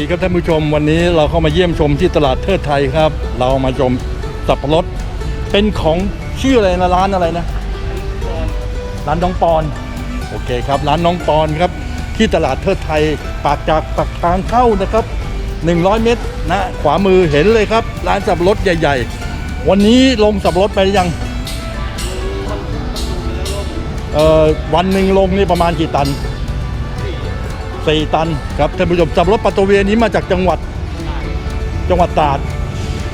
ดีครับท่านผู้ชมวันนี้เราเข้ามาเยี่ยมชมที่ตลาดเทิดไทยครับ เรามาชมสับปะรดเป็นของชื่ออะไรนะร้านอะไรนะ ร้านน้องปอนโอเคครับ ร้านน้องปอนครับ ที่ตลาดเทิดไทยปากจากปากทางเข้านะครับ 100 เมตรนะขวามือเห็นเลยครับ ร้านสับปะรดใหญ่ ๆ วันนี้ลงสับปะรดไปหรือยังเอ่อวันหนึ่งลงนี่ประมาณกี่ตัน สี่ตันครับท่านผู้ชมสับรถปัตโตเวียนี้มาจากจังหวัดจังหวัดตราด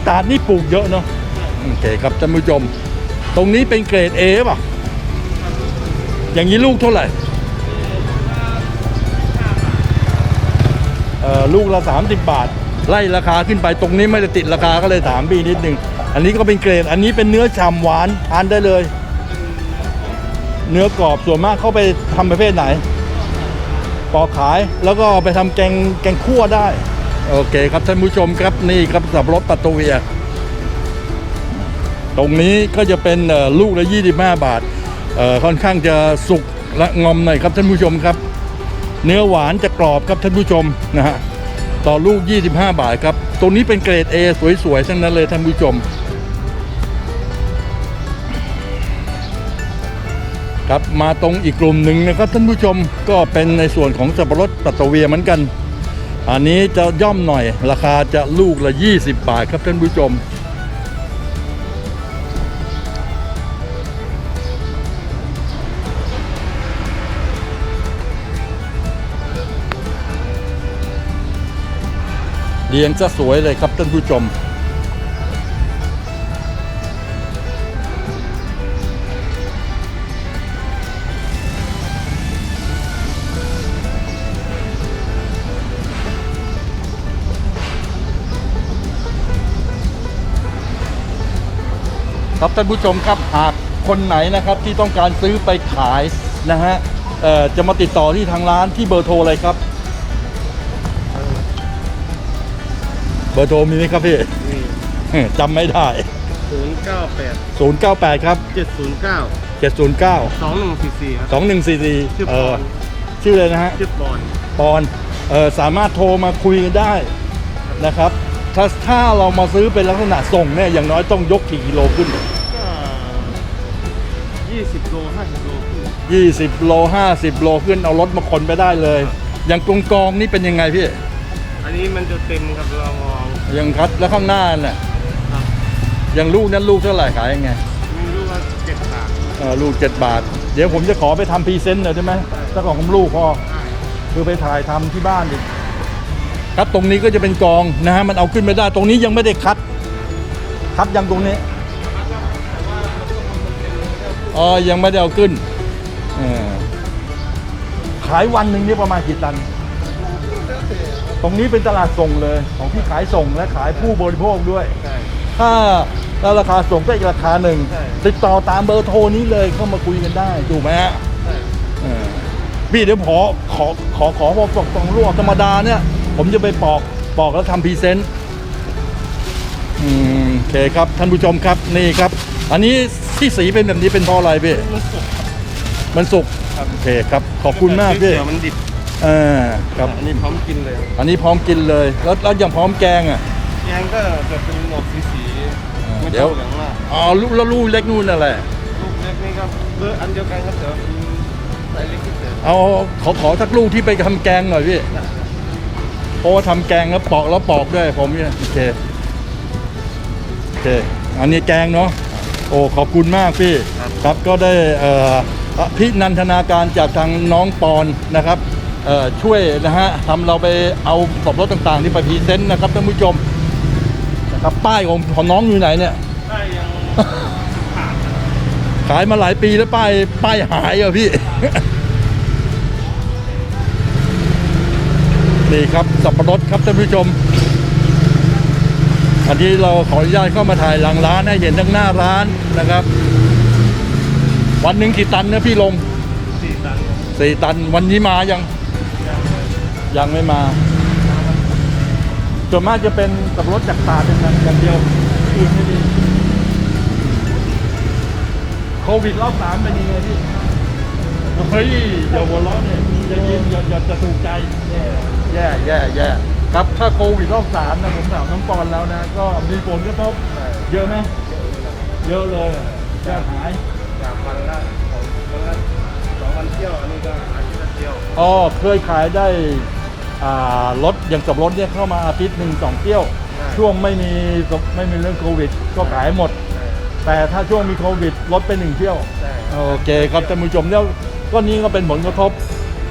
ตราดนี่ปลูกเยอะเนาะโอเคครับท่านผู้ชม ตรงนี้เป็นเกรด A ป่ะ อย่างนี้ลูกเท่าไหร่เอ่อลูกละ 30 บาท ไล่ราคาขึ้นไปตรงนี้ไม่ได้ติดราคาก็เลยถามพี่นิดนึง อันนี้ก็เป็นเกรด อันนี้เป็นเนื้อฉ่ำหวานทานได้เลย เนื้อกรอบส่วนมากเข้าไปทำประเภทไหน ปอกขายแล้วก็ไปทำแกงแกงคั่วได้ โอเคครับท่านผู้ชมครับนี่ครับสับรถปัตตเวีย ตรงนี้ก็จะเป็นลูกละ 25 บาทค่อนข้างจะสุกและงอมหน่อยครับท่านผู้ชมครับ เนื้อหวานจะกรอบครับท่านผู้ชมนะฮะต่อลูก 25 บาทครับ ตรงนี้เป็นเกรด A สวยๆทั้งนั้นเลยท่านผู้ชม ครับมาตรงอีกกลุ่มหนึ่งนะครับท่านผู้ชมก็เป็นในส่วนของสับปะรดปัตเวียเหมือนกัน อันนี้จะย่อมหน่อย ราคาจะลูกละ 20 บาทครับท่านผู้ชม เรียงจะสวยเลยครับท่านผู้ชม ครับท่านผู้ชมครับหากคนไหนนะครับที่ต้องการซื้อไปขายนะฮะเอ่อจะมาติดต่อที่ทางร้านที่เบอร์โทรอะไรครับ เบอร์โทรมีไหมครับพี่นี่จำไม่ได้ศูนย์เก้าแปด098 ครับเจ็ดศูนย์เก้า709สองหนึ่งสี่สี่ครับ2144ชื่อเอปออนชื่อเลยนะฮะชื่อปอนปอนเออสามารถโทรมาคุยกันได้นะครับ ถ้าถ้าเรามาซื้อเป็นลักษณะส่งเนี่ยอย่างน้อยต้องยกกี่กิโลขึ้น ก็ยี่สิบโลห้าสิบโลขึ้น20 โล 50 โลขึ้นเอารถมาขนไปได้เลย อย่างกรงกองนี่เป็นยังไงพี่ อันนี้มันจะเต็มครับเรามองยังคัดแล้วข้างหน้าน่ะครับอย่างลูกนั้นลูกเท่าไหร่ขายยังไงไม่รู้ว่าเจ็ดบาทเออลูก 7 บาท เดี๋ยวผมจะขอไปทำพรีเซนต์หน่อยได้ไหมสักของผมลูกพอได้คือไปถ่ายทำที่บ้านดิครับตรงนี้ก็จะเป็นกองนะฮะมันเอาขึ้นไม่ได้ ตรงนี้ยังไม่ได้คัด คัดยังตรงนี้ อ๋อยังไม่ได้เอาขึ้นเออขายวันหนึ่งนี่ประมาณกี่ตัน ตรงนี้เป็นตลาดส่งเลย ของที่ขายส่งและขายผู้บริโภคด้วย ใช่ ถ้าถ้าราคาส่งก็อีกราคาหนึ่ง ใช่ ติดต่อตามเบอร์โทรนี้เลยเข้ามาคุยกันได้ถูกไหมฮะ ใช่ เออพี่เดี๋ยวขอขอขอขอบอกตรงๆลวกธรรมดาเนี่ย ผมจะไปปอกปอกแล้วทำพรีเซนต์อืมโอเคครับท่านผู้ชมครับนี่ครับ อันนี้ ที่สีเป็นแบบนี้เป็นเพราะอะไรพี่มันสุกครับมันสุกครับโอเคครับ ขอบคุณมากพี่เสือมันดิบเออครับอันนี้พร้อมกินเลยครับอันนี้พร้อมกินเลย แล้วแล้วอย่างพร้อมแกงอะแกงก็จะเป็นหมอกสีสีๆไม่เดี๋ยวเท่าเหลืองมากอ๋อลูกแล้วลูกเล็กนู่นอะไรลูกเล็กนี่ก็เบอร์อันเดียวกันครับแต่ว่าเป็นไซส์เล็กที่สุดเอาขอขอสักลูกที่ไปทำแกงหน่อยพี่เพราะว่าทำแกงแล้วปอกแล้วปอกด้วยผมเนี่ยโอเคโอเค อันนี้แกงเนาะ โอ้ขอบคุณมากพี่ครับก็ได้เอ่อพินันทนาการจากทางน้องปอนนะครับเอ่อช่วยนะฮะทำเราไปเอาสอบรถต่างๆที่ไปพรีเซนต์นะครับท่านผู้ชมนะครับป้ายของของน้องอยู่ไหนเนี่ยได้ยังขายมาหลายปีแล้วป้ายป้ายหายอะพี่นี่ครับสับปะรดครับท่านผู้ชม อันนี้เราขออนุญาตเข้ามาถ่ายหลังร้านให้เห็นทั้งหน้าร้านนะครับ วันหนึ่งกี่ตันนะพี่ลงสี่ตันสี่ตันวันนี้มายัง ยังไม่มาส่วนมากจะเป็นสับปะรดจากตาเป็นอย่างเดียวอื่นไม่มีโควิดรอบสามเป็นยังไงพี่เฮ้ยอย่าหัวเราะเนี่ยอย่ายิ้มอย่าอย่าจะถูกใจ แย่แย่แย่ ครับถ้าโควิดรอบสามนะผมถามน้องปอนแล้วนะ ก็มีผลกระทบเยอะไหมเยอะเลยยอดหายจากวันละสองวันละสองวันเที่ยวอันนี้ก็อาทิตย์ละเที่ยวอ๋อเคยขายได้อ่ารถอย่างกับรถเนี่ยเข้ามาอาทิตย์หนึ่งสองเที่ยว ช่วงไม่มีไม่มีเรื่องโควิด ก็ขายหมดใช่แต่ถ้าช่วงมีโควิดลดไปหนึ่งเที่ยวใช่โอเคครับท่านผู้ชมเนี่ยก็นี้ก็เป็นผลกระทบ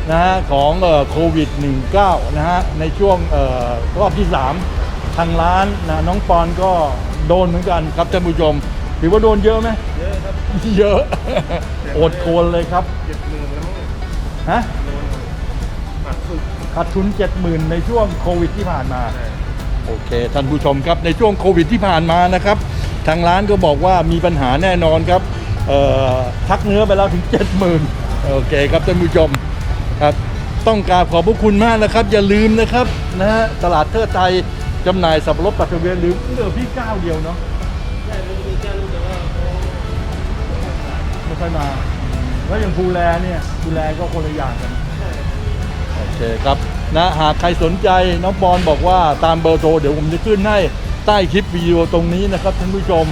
นะฮะของเอ่อโควิด 19 นะฮะในช่วงเอ่อรอบที่ 3 ทางร้านนะน้องปอนก็โดนเหมือนกันครับท่านผู้ชมถือว่าโดนเยอะไหมเยอะครับ เยอะโอดโคนเลยครับเจ็ดหมื่นแล้วมั้งฮะโดนขาดทุนขาดทุน70,000ในช่วงโควิดที่ผ่านมาใช่โอเคท่านผู้ชมครับในช่วงโควิดที่ผ่านมานะครับ ทางร้านก็บอกว่ามีปัญหาแน่นอนครับเอ่อทักเนื้อไปแล้วถึง70,000โอเคครับท่านผู้ชม ครับต้องกราบขอบพระคุณมากนะครับ อย่าลืมนะครับนะฮะตลาดเทอไทยจำหน่ายสับปะรดปัตเทเวียนหรือเหลือพี่ก้าวเดียวเนาะใช่มันมีแค่รู้แต่ว่าเขาไม่ค่อยมา แล้วอย่างภูแลเนี่ยภูแลก็คนละอย่างกันโอเคครับนะหากใครสนใจน้องปอนบอกว่าตามเบอร์โทรเดี๋ยวผมจะขึ้นให้ใต้คลิปวิดีโอตรงนี้นะครับท่านผู้ชม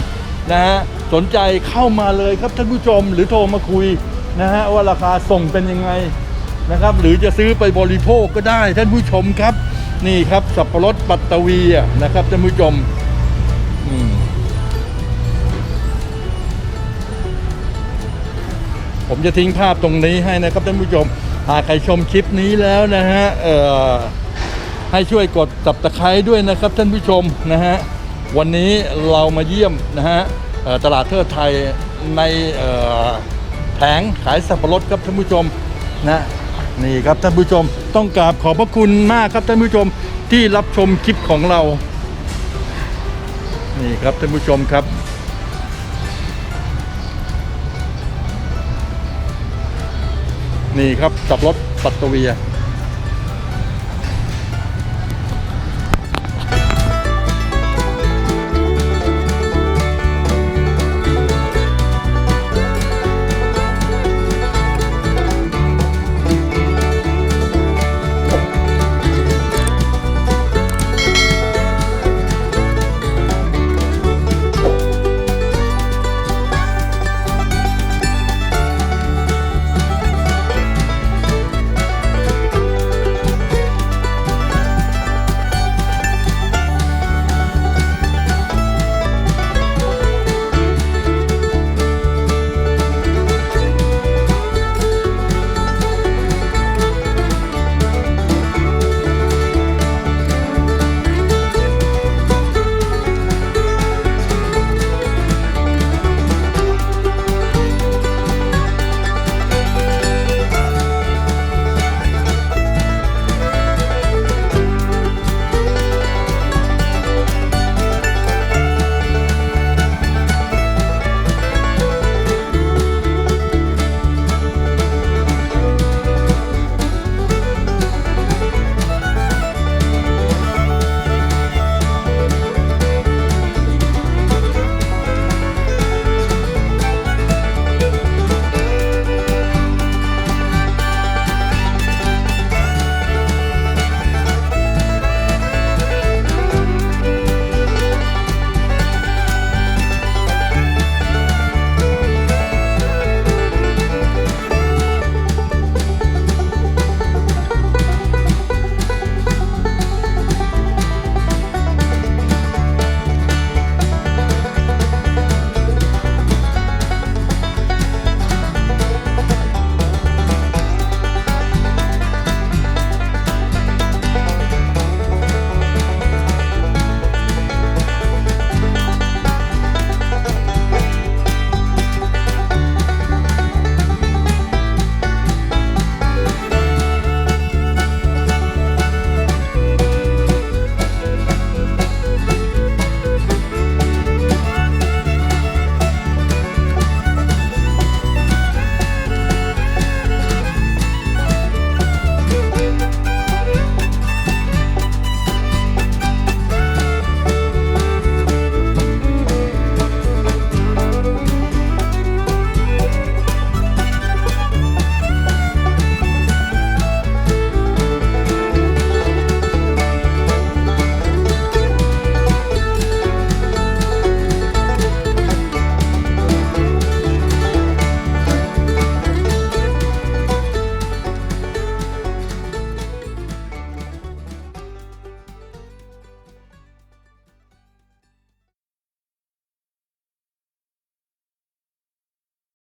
นะฮะสนใจเข้ามาเลยครับท่านผู้ชมหรือโทรมาคุยนะฮะว่าราคาส่งเป็นยังไง นะครับ หรือจะซื้อไปบริโภคก็ได้ท่านผู้ชมครับ นี่ครับสับปะรดปัตตวีนะครับท่านผู้ชมผมจะทิ้งภาพตรงนี้ให้นะครับท่านผู้ชมหากใครชมคลิปนี้แล้วนะฮะเอ่อให้ช่วยกดตับตะไคร้ด้วยนะครับท่านผู้ชมนะฮะวันนี้เรามาเยี่ยมนะฮะตลาดเทิดไทยในแผงขายสับปะรดครับท่านผู้ชมนะ นี่ครับท่านผู้ชมต้องกราบขอบพระคุณมากครับท่านผู้ชมที่รับชมคลิปของเรา นี่ครับท่านผู้ชมครับ นี่ครับสับรถปัตตเวีย